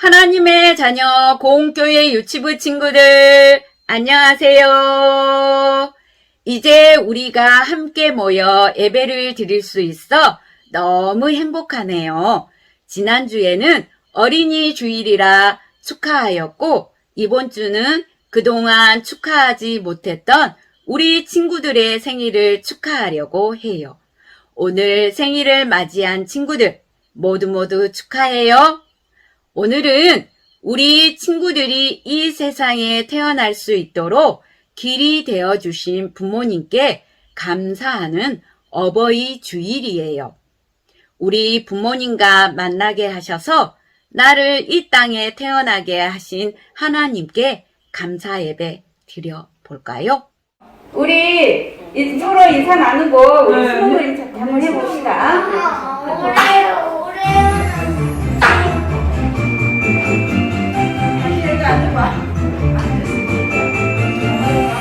하나님의 자녀 공교회 유치부 친구들, 안녕하세요. 이제 우리가 함께 모여 예배를 드릴 수 있어 너무 행복하네요. 지난주에는 어린이 주일이라 축하하였고, 이번 주는 그동안 축하하지 못했던 우리 친구들의 생일을 축하하려고 해요. 오늘 생일을 맞이한 친구들 모두 모두 축하해요. 오늘은 우리 친구들이 이 세상에 태어날 수 있도록 길이 되어 주신 부모님께 감사하는 어버이 주일이에요. 우리 부모님과 만나게 하셔서 나를 이 땅에 태어나게 하신 하나님께 감사 예배 드려 볼까요? 우리 이- 서로 인사 나누고 우리 네. 그림 찾기 한번 해봅시다.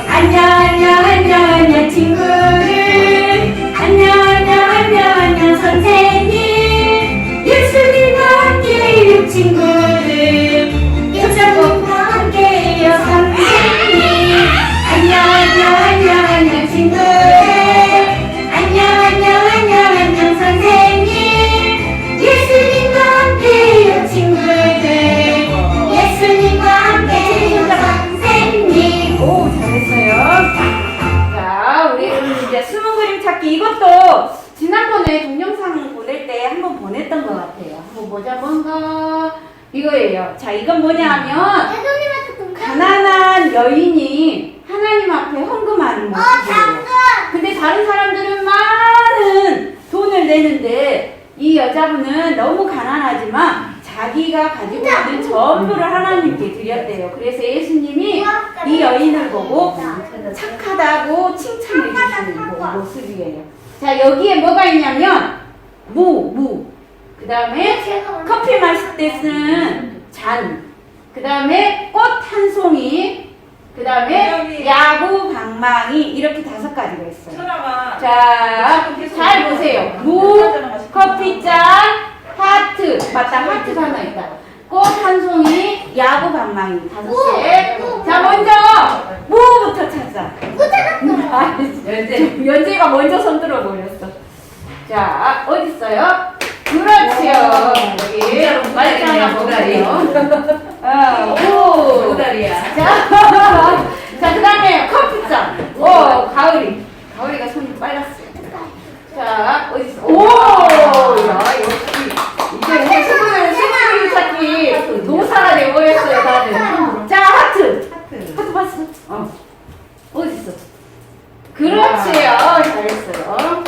안녕 안녕 안녕 안녕 친구 이제 숨은 그림 찾기. 이것도 지난번에 동영상 보낼 때 한번 보냈던 것 같아요. 한번 보자. 뭔가 이거예요. 자 이건 뭐냐면 가난한 여인이 하나님 앞에 헌금하는 모습이에요. 근데 다른 사람들은 많은 돈을 내는데 이 여자분은 너무 가난하지만 자기가 가지고 있는 전부를 하나님께 드렸대요. 그래서 예수님이 이 여인을 보고 착하다고 칭찬해 주시는 그 모습이에요. 자, 여기에 뭐가 있냐면 무, 무. 그 다음에 커피 마실 때 쓰는 잔. 그 다음에 꽃 한 송이. 그 다음에 야구 방망이. 이렇게 다섯 가지가 있어요. 자, 잘 보세요. 무, 커피잔, 하트. 맞다, 하트 하나 있다. 꽃 한 송이, 야구 방망이 다섯 개. 자, 먼저 무부터 찾자. 아, 연재, 연재가 먼저 손 들어버렸어. 자, 어디 있어요? 그렇지요. 여기 하나 모다리. 보다리요. 어, 오. 모다리야. 자, 자, 그 다음에 커피잔. 오, 가을이. 가을이가 손이 빨랐어요. 자, 어디 있어? 오! 야. 이제 친구들 친구들 찾기 노사가 되어버렸어요, 다들. 자, 하트. 하트 봤어? 어. 어디 있어? 그렇지요. 잘했어요.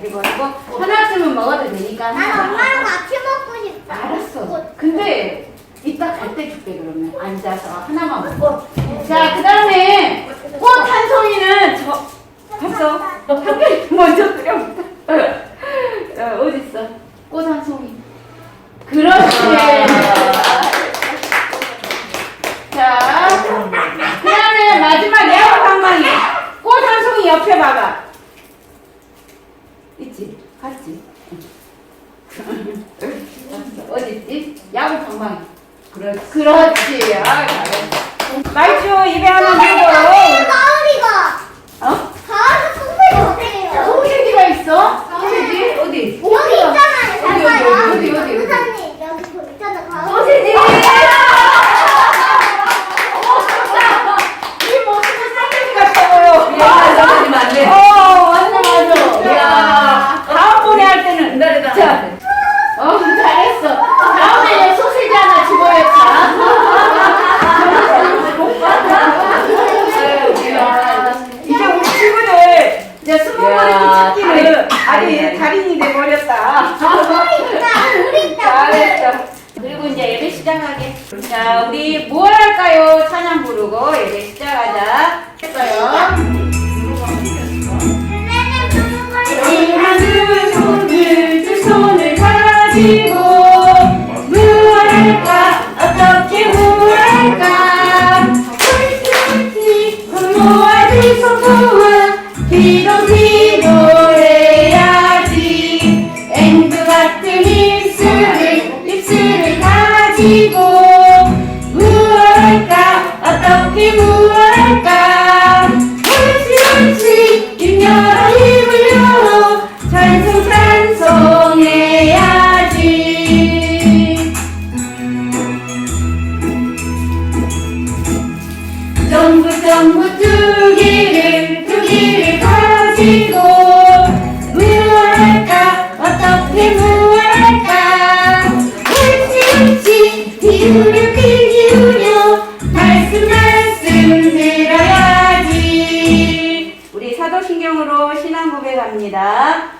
그리고 이거 하나쯤은 먹어도 되니까. 난 엄마랑 같이 먹고 싶다. 알았어. 근데 이따 갈 때 줄게 그러면 앉아서 하나만 먹고. 자, 그 다음에 꽃 한 송이는 저 봤어? 한개 먼저 드려볼까? 어, 어디 있어? 꽃 한 송이. 그렇지. 자, 그 다음에 마지막 야구 방망이. 꽃 한 송이 옆에 봐봐. 있지? 봤지? 봤어. 어디 있지? 야구 방망이. 그렇지. 그렇지. 아, 잘했어. 말주 입에 하나 들고. 가을이가 어? 가을이 소세지 어떻게 해요? 소세지가 있어? 소세지? 어디? 여기 있잖아요. 어디, 어디, 잠깐만. 어디, 어디, 어디? 부사님 여기 그 있잖아. 가을. 소세지! 이 모습은 소세지 같아 보여. 미안해, 소세지 맞네. 어, 맞아, 맞아. 야. 다음번에 할 때는. 기다리다. 자, 어, 잘했어. 다음에는 소세지 하나 집어야겠다. 이제 우리 친구들 이제 스무 번째 야, 찾기를 달인, 아니 달인. 달인이 돼버렸다. 우리 있다. 우리 있다. 잘했어. 그리고 이제 예배 시작하게. 자, 우리 찬송해야지. 전부 전부 두기를 두기를 가지고 무할까? 어떻게 무할까? 옳지 옳지 비우려 비우려 말씀 말씀 들어야지. 우리 사도신경으로 신앙 고백합니다.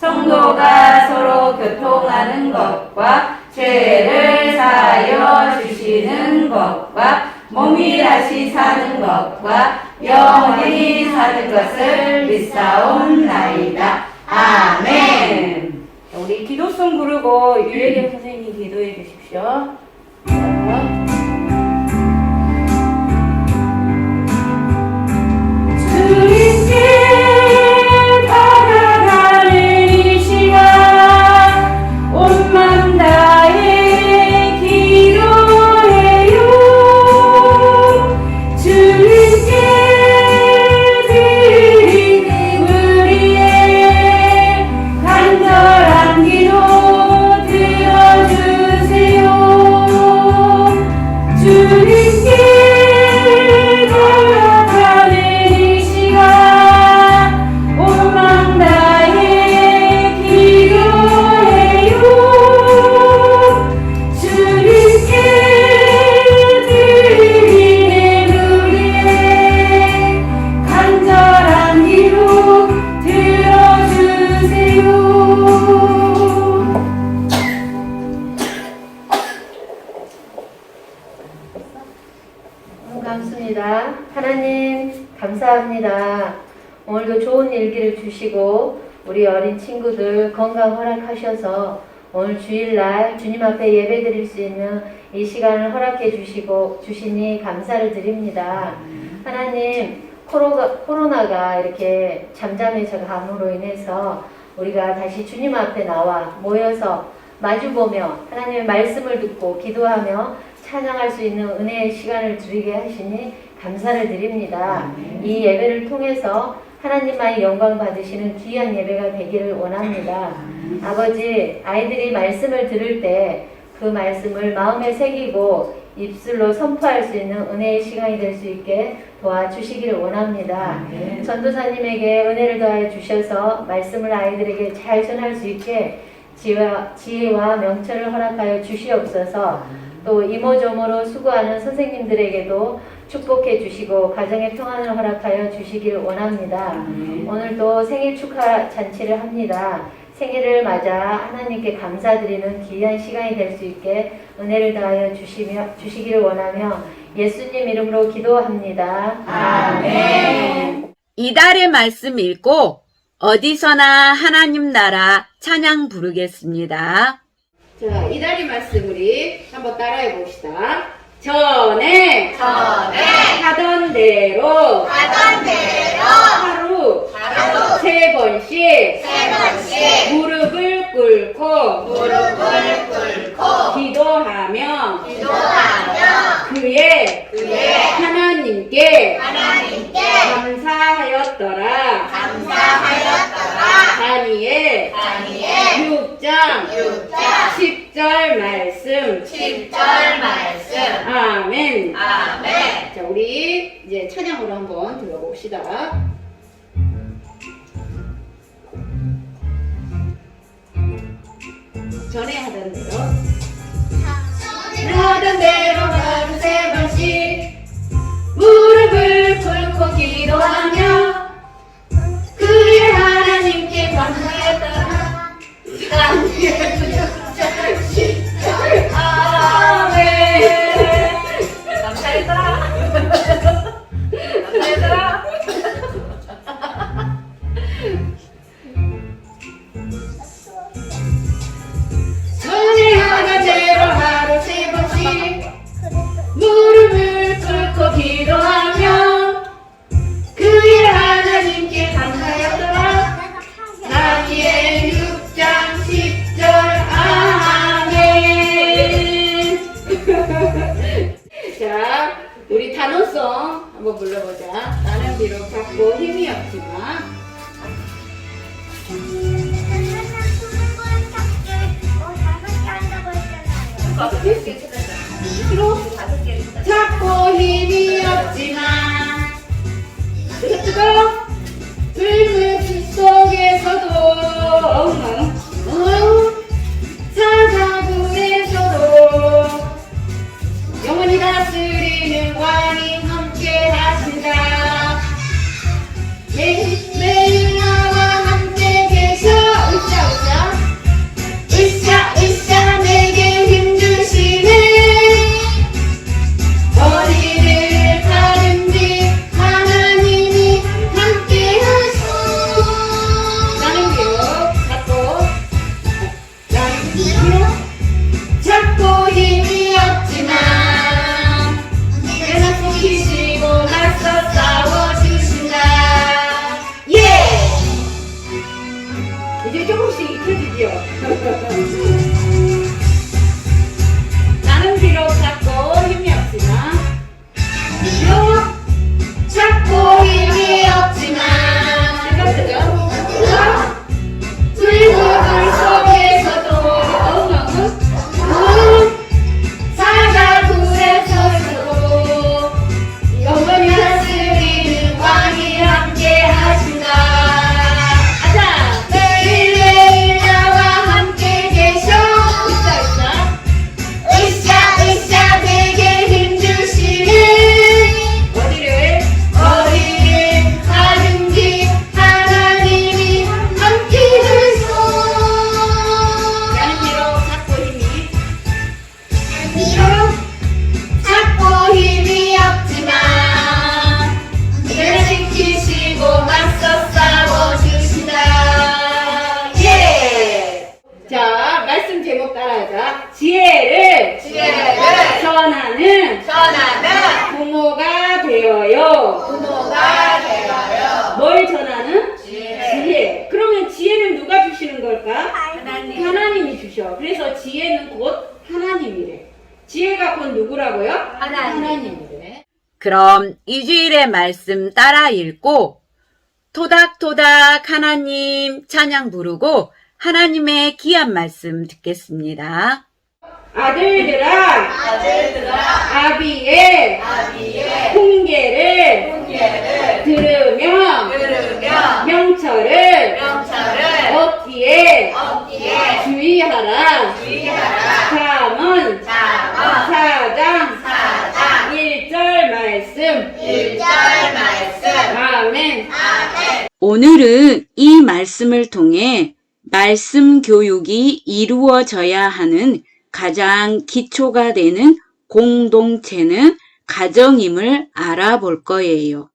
성도가 서로 교통하는 것과 죄를 사하여 주시는 것과 몸이 다시 사는 것과 영원히 사는 것을 믿사옵나이다. 아멘. 우리 기도송 부르고 유혜경 선생님 기도해 주십시오. 감사합니다. 오늘도 좋은 일기를 주시고, 우리 어린 친구들 건강 허락하셔서 오늘 주일날 주님 앞에 예배 드릴 수 있는 이 시간을 허락해 주시고, 주시니 감사를 드립니다. 하나님, 코로가, 코로나가 이렇게 잠잠해져 감으로 인해서 우리가 다시 주님 앞에 나와 모여서 마주보며 하나님의 말씀을 듣고 기도하며 찬양할 수 있는 은혜의 시간을 드리게 하시니 감사를 드립니다. 이 예배를 통해서 하나님만이 영광 받으시는 귀한 예배가 되기를 원합니다. 아버지, 아이들이 말씀을 들을 때 그 말씀을 마음에 새기고 입술로 선포할 수 있는 은혜의 시간이 될 수 있게 도와주시기를 원합니다. 전도사님에게 은혜를 더하여 주셔서 말씀을 아이들에게 잘 전할 수 있게 지혜와, 지혜와 명철을 허락하여 주시옵소서 또 이모저모로 수고하는 선생님들에게도 축복해 주시고 가정의 평안을 허락하여 주시기를 원합니다. 오늘도 생일 축하 잔치를 합니다. 생일을 맞아 하나님께 감사드리는 귀한 시간이 될 수 있게 은혜를 다하여 주시며 주시기를 원하며 예수님 이름으로 기도합니다. 아멘. 이달의 말씀 읽고 어디서나 하나님 나라 찬양 부르겠습니다. 자, 이달의 말씀 우리 한번 따라해 봅시다. 전에 전에 하던 대로 하던 대로 하루 하루 세 번씩 세 번씩 무릎을 꿇고 무릎을 꿇고 기도하며 기도하며 그의 그의 하나님께 하나님께 감사하였더라. 감사하였더라. 다니엘 다니엘 6장 6장 지혜를 지혜를 전하는 전하는 부모가 되어요 부모가 되어요. 뭘 전하는? 지혜. 지혜 그러면 지혜는 누가 주시는 걸까? 하나님. 하나님이 주셔 그래서 지혜는 곧 하나님이래 지혜가 곧 누구라고요? 하나님. 하나님이래 그럼 이 주일의 말씀 따라 읽고 토닥토닥 하나님 찬양 부르고 하나님의 귀한 말씀 듣겠습니다. 아들들아 아들들아 아비의 아비의 훈계를 훈계를 들으며 들으며 명철을 명철을 얻기에 얻기에 주의하라. 주의하라. 잠언 잠언 4장 사장 1절 말씀. 1절 말씀. 아멘. 아멘. 오늘은 이 말씀을 통해 말씀 교육이 이루어져야 하는 가장 기초가 되는 공동체는 가정임을 알아볼 거예요.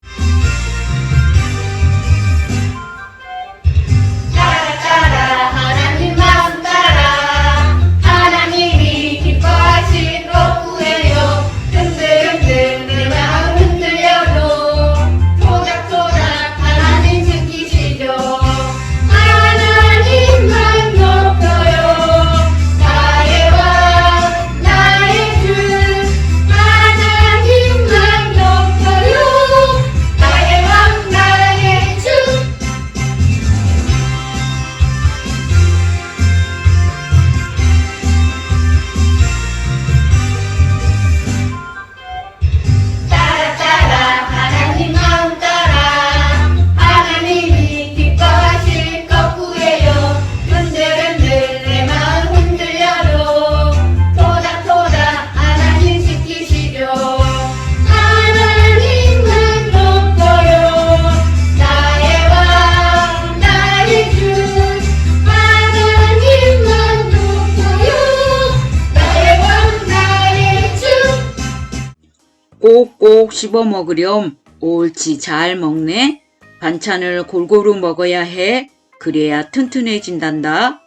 꼭꼭 씹어 먹으렴. 옳지 잘 먹네. 반찬을 골고루 먹어야 해. 그래야 튼튼해진단다.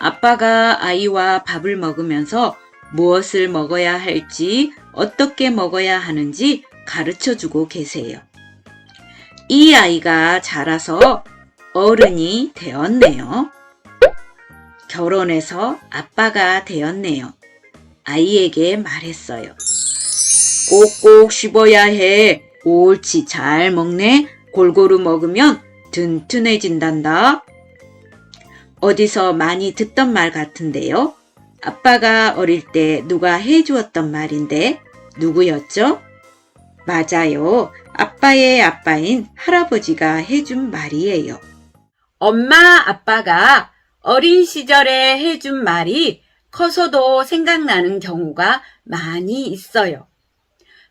아빠가 아이와 밥을 먹으면서 무엇을 먹어야 할지, 어떻게 먹어야 하는지 가르쳐 주고 계세요. 이 아이가 자라서 어른이 되었네요. 결혼해서 아빠가 되었네요. 아이에게 말했어요. 꼭꼭 씹어야 해. 옳지, 잘 먹네. 골고루 먹으면 튼튼해진단다. 어디서 많이 듣던 말 같은데요. 아빠가 어릴 때 누가 해주었던 말인데 누구였죠? 맞아요. 아빠의 아빠인 할아버지가 해준 말이에요. 엄마, 아빠가 어린 시절에 해준 말이 커서도 생각나는 경우가 많이 있어요.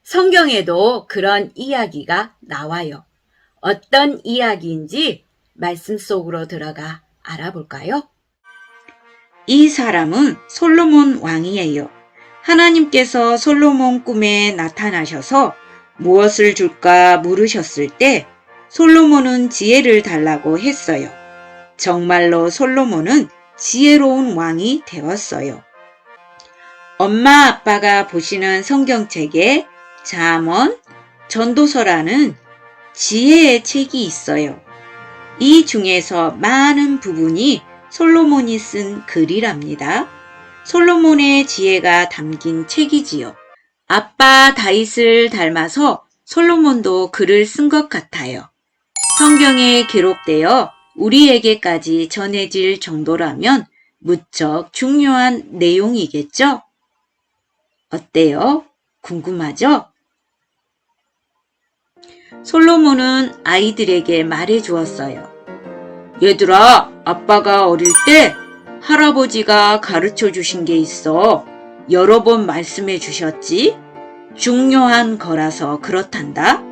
성경에도 그런 이야기가 나와요. 어떤 이야기인지 말씀 속으로 들어가 알아볼까요? 이 사람은 솔로몬 왕이에요. 하나님께서 솔로몬 꿈에 나타나셔서 무엇을 줄까 물으셨을 때 솔로몬은 지혜를 달라고 했어요. 정말로 솔로몬은 지혜로운 왕이 되었어요. 엄마 아빠가 보시는 성경책에 잠언, 전도서라는 지혜의 책이 있어요. 이 중에서 많은 부분이 솔로몬이 쓴 글이랍니다. 솔로몬의 지혜가 담긴 책이지요. 아빠 다윗을 닮아서 솔로몬도 글을 쓴 것 같아요. 성경에 기록되어 우리에게까지 전해질 정도라면 무척 중요한 내용이겠죠? 어때요? 궁금하죠? 솔로몬은 아이들에게 말해 주었어요. 얘들아, 아빠가 어릴 때 할아버지가 가르쳐 주신 게 있어. 여러 번 말씀해 주셨지? 중요한 거라서 그렇단다.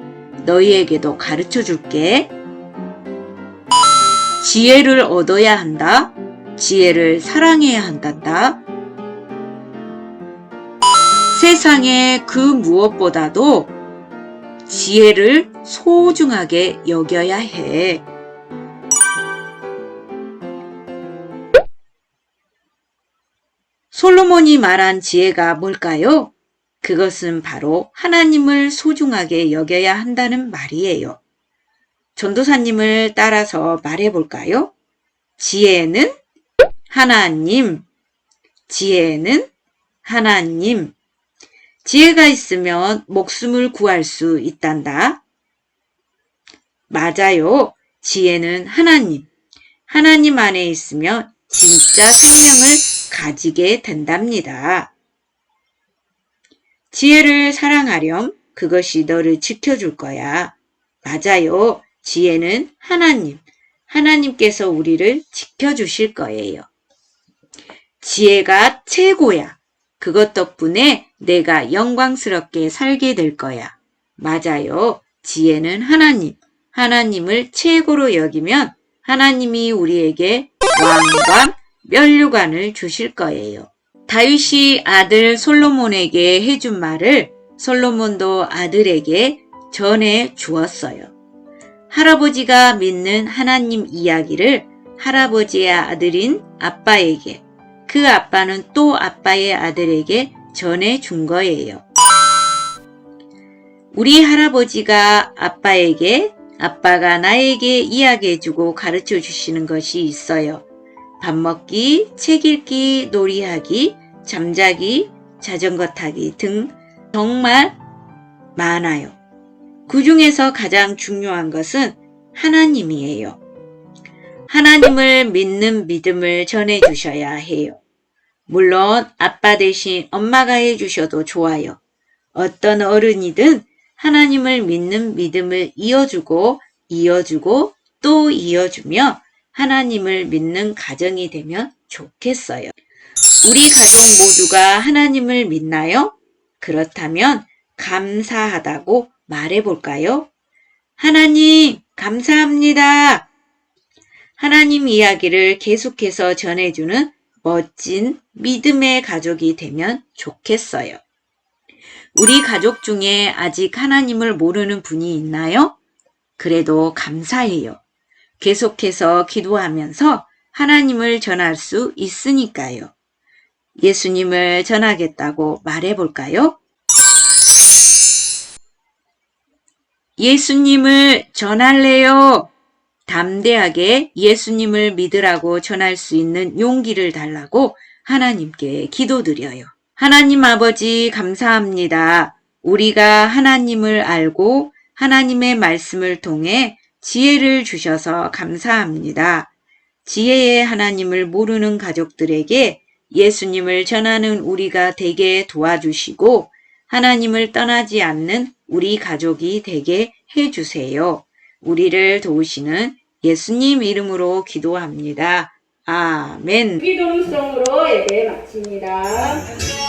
너희에게도 가르쳐 줄게. 지혜를 얻어야 한다. 지혜를 사랑해야 한단다. 세상에 그 무엇보다도 지혜를 소중하게 여겨야 해. 솔로몬이 말한 지혜가 뭘까요? 그것은 바로 하나님을 소중하게 여겨야 한다는 말이에요. 전도사님을 따라서 말해 볼까요? 지혜는 하나님, 지혜는 하나님. 지혜가 있으면 목숨을 구할 수 있단다. 맞아요. 지혜는 하나님. 하나님 안에 있으면 진짜 생명을 가지게 된답니다. 지혜를 사랑하렴. 그것이 너를 지켜줄 거야. 맞아요. 지혜는 하나님. 하나님께서 우리를 지켜주실 거예요. 지혜가 최고야. 그것 덕분에 내가 영광스럽게 살게 될 거야. 맞아요. 지혜는 하나님. 하나님을 최고로 여기면 하나님이 우리에게 왕관, 면류관을 주실 거예요. 다윗이 아들 솔로몬에게 해준 말을 솔로몬도 아들에게 전해 주었어요. 할아버지가 믿는 하나님 이야기를 할아버지의 아들인 아빠에게, 그 아빠는 또 아빠의 아들에게 전해 준 거예요. 우리 할아버지가 아빠에게, 아빠가 나에게 이야기해주고 가르쳐 주시는 것이 있어요. 밥 먹기, 책 읽기, 놀이하기, 잠자기, 자전거 타기 등 정말 많아요. 그 중에서 가장 중요한 것은 하나님이에요. 하나님을 믿는 믿음을 전해 주셔야 해요. 물론 아빠 대신 엄마가 해 주셔도 좋아요. 어떤 어른이든 하나님을 믿는 믿음을 이어주고 이어주고 또 이어주며 하나님을 믿는 가정이 되면 좋겠어요. 우리 가족 모두가 하나님을 믿나요? 그렇다면 감사하다고 말해볼까요? 하나님, 감사합니다. 하나님 이야기를 계속해서 전해주는 멋진 믿음의 가족이 되면 좋겠어요. 우리 가족 중에 아직 하나님을 모르는 분이 있나요? 그래도 감사해요. 계속해서 기도하면서 하나님을 전할 수 있으니까요. 예수님을 전하겠다고 말해볼까요? 예수님을 전할래요. 담대하게 예수님을 믿으라고 전할 수 있는 용기를 달라고 하나님께 기도드려요. 하나님 아버지 감사합니다. 우리가 하나님을 알고 하나님의 말씀을 통해 지혜를 주셔서 감사합니다. 지혜의 하나님을 모르는 가족들에게 예수님을 전하는 우리가 되게 도와주시고 하나님을 떠나지 않는 우리 가족이 되게 해주세요. 우리를 도우시는 예수님 이름으로 기도합니다. 아멘. 기도음성으로 예배 마칩니다.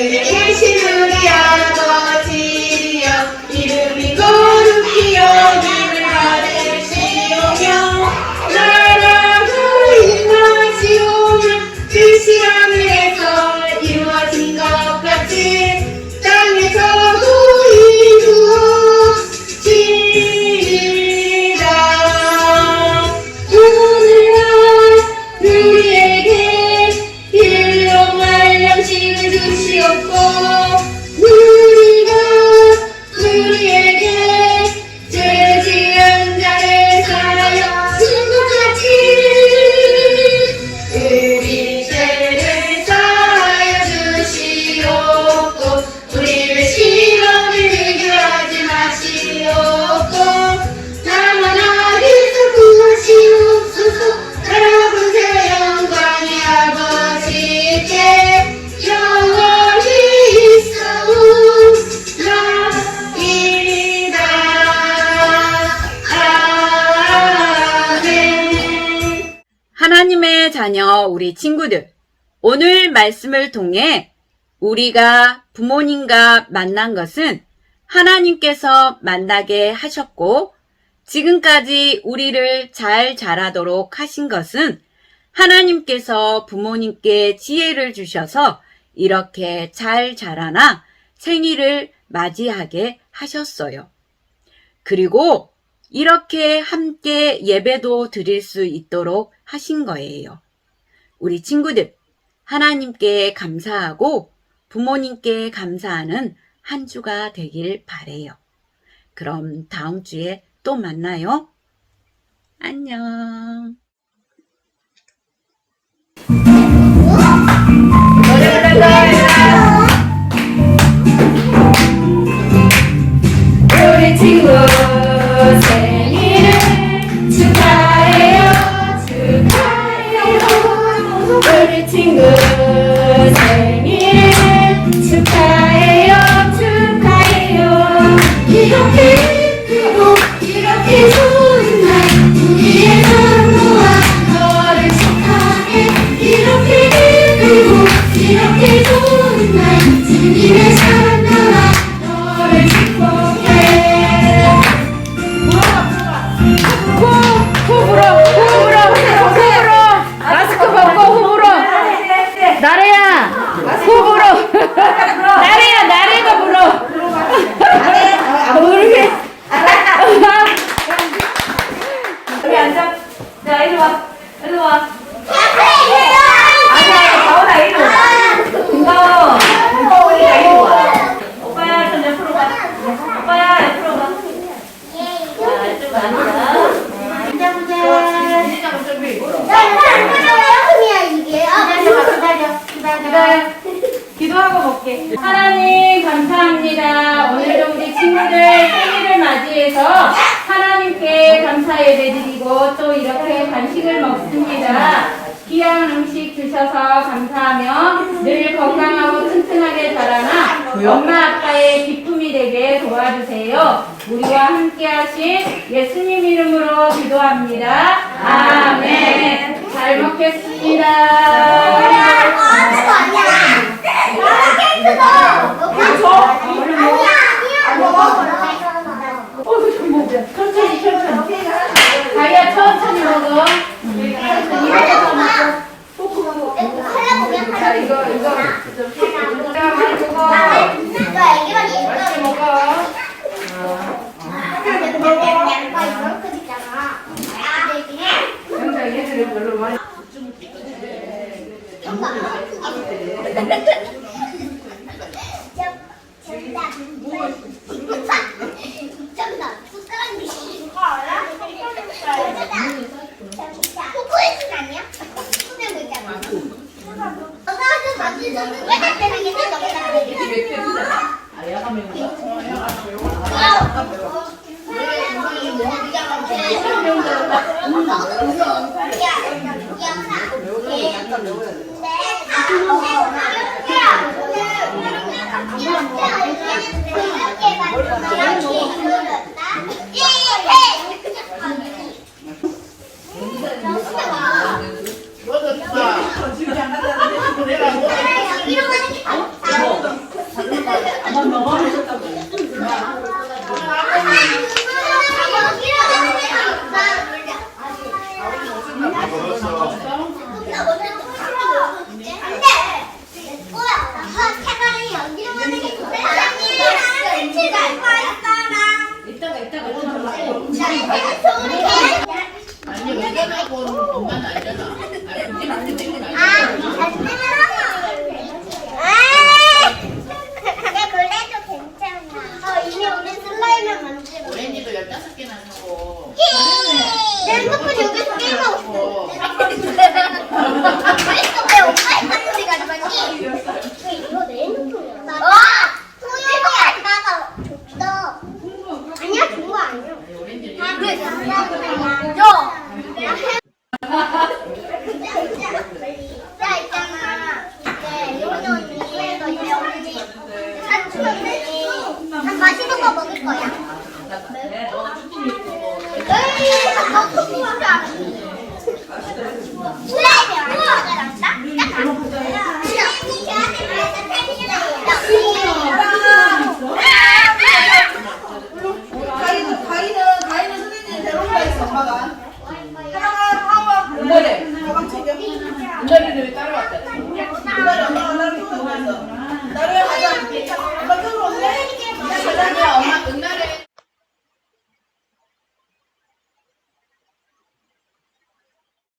하늘에 계신 우리 아버지여 이름이 거룩히 여김을 받으시오며 나라가 임하시오며 뜻이 하늘에서 이루어진 것 같이 친구들, 오늘 말씀을 통해 우리가 부모님과 만난 것은 하나님께서 만나게 하셨고, 지금까지 우리를 잘 자라도록 하신 것은 하나님께서 부모님께 지혜를 주셔서 이렇게 잘 자라나 생일을 맞이하게 하셨어요. 그리고 이렇게 함께 예배도 드릴 수 있도록 하신 거예요. 우리 친구들, 하나님께 감사하고 부모님께 감사하는 한 주가 되길 바래요. 그럼 다음 주에 또 만나요. 안녕. 우리 친구 하나님 감사합니다. 오늘도 우리 친구들 생일을 맞이해서 하나님께 감사 예배드리고 또 이렇게 간식을 먹습니다. 귀한 음식 주셔서 감사하며 늘 건강하고 튼튼하게 자라나 엄마 아빠의 기쁨이 되게 도와주세요. 우리와 함께 하신 예수님 이름으로 기도합니다. 아멘. 잘 먹겠습니다. 천천히 천천히. 자기야 천천히 먹어. 자 이거 이거 자 많이 먹어. 맛있게 먹어. 영자 얘들을 별로 많이.